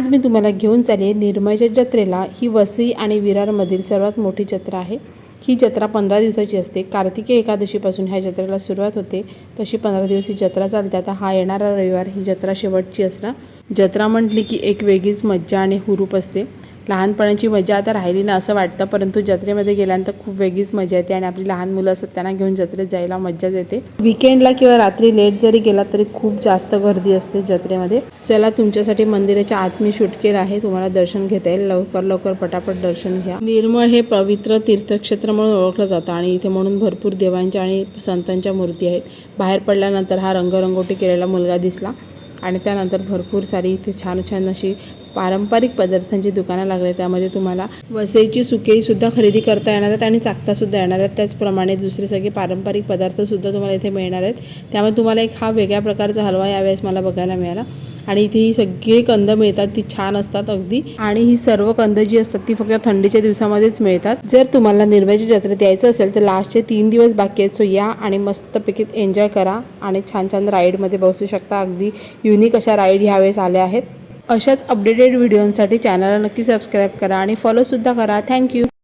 आज मी तुम्हाला घेऊन चालले निर्मयच्या जत्रेला ही वसई आणि विरारमधील सर्वात मोठी जत्रा आहे. ही जत्रा पंधरा दिवसाची असते. कार्तिकी एकादशीपासून ह्या जत्रेला सुरुवात होते. तशी पंधरा दिवस ही जत्रा चालते. आता हा येणारा रविवार ही जत्रा शेवटची असणार. जत्रा म्हटली की एक वेगळीच मज्जा आणि हुरूप असते. लहानपणाची मजा आता राहिली ना असं वाटतं परंतु जत्रेमध्ये गेल्यानंतर खूप वेगळीच मजा येते आणि आपली लहान मुलं असतात त्यांना घेऊन जत्रेत जायला मज्जाच येते. विकेंडला किंवा रात्री लेट जरी गेला तरी खूप जास्त गर्दी असते जत्रेमध्ये. चला तुमच्यासाठी मंदिराच्या आत मी शूट केलं आहे. तुम्हाला दर्शन घेता येईल. लवकर लवकर पटापट दर्शन घ्या. निर्मळ हे पवित्र तीर्थक्षेत्र म्हणून ओळखलं जातं आणि इथे म्हणून भरपूर देवांच्या आणि संतांच्या मूर्ती आहेत. बाहेर पडल्यानंतर हा रंगरंगोटी केलेला मुलगा दिसला. आणि त्यानंतर भरपूर सारी इथे छान छान अशी पारंपरिक पदार्थांची दुकानं लागले त्यामध्ये तुम्हाला वसईची सुकेईसुद्धा खरेदी करता येणार आहेत आणि चाकतासुद्धा येणार आहेत. त्याचप्रमाणे दुसरे सगळे पारंपरिक पदार्थसुद्धा तुम्हाला इथे मिळणार आहेत. त्यामुळे तुम्हाला एक हा वेगळ्या प्रकारचा हलवा यावेळेस मला बघायला मिळाला. आणि इथे ही सगळी कंद मिळतात ती छान असतात अगदी. आणि ही सर्व कंद जी असतात ती फक्त थंडीच्या दिवसामध्येच मिळतात. जर तुम्हाला निर्वयाच्या जत्रेत यायचं असेल तर लास्टचे तीन दिवस बाकी आहेत सो या आणि मस्तपैकी एन्जॉय करा आणि छान छान राईडमध्ये बसू शकता. अगदी युनिक अशा राईड ह्यावेळेस आल्या आहेत. अशाच अपडेटेड व्हिडिओंसाठी चॅनलला नक्की सबस्क्राईब करा आणि फॉलोसुद्धा करा. थँक्यू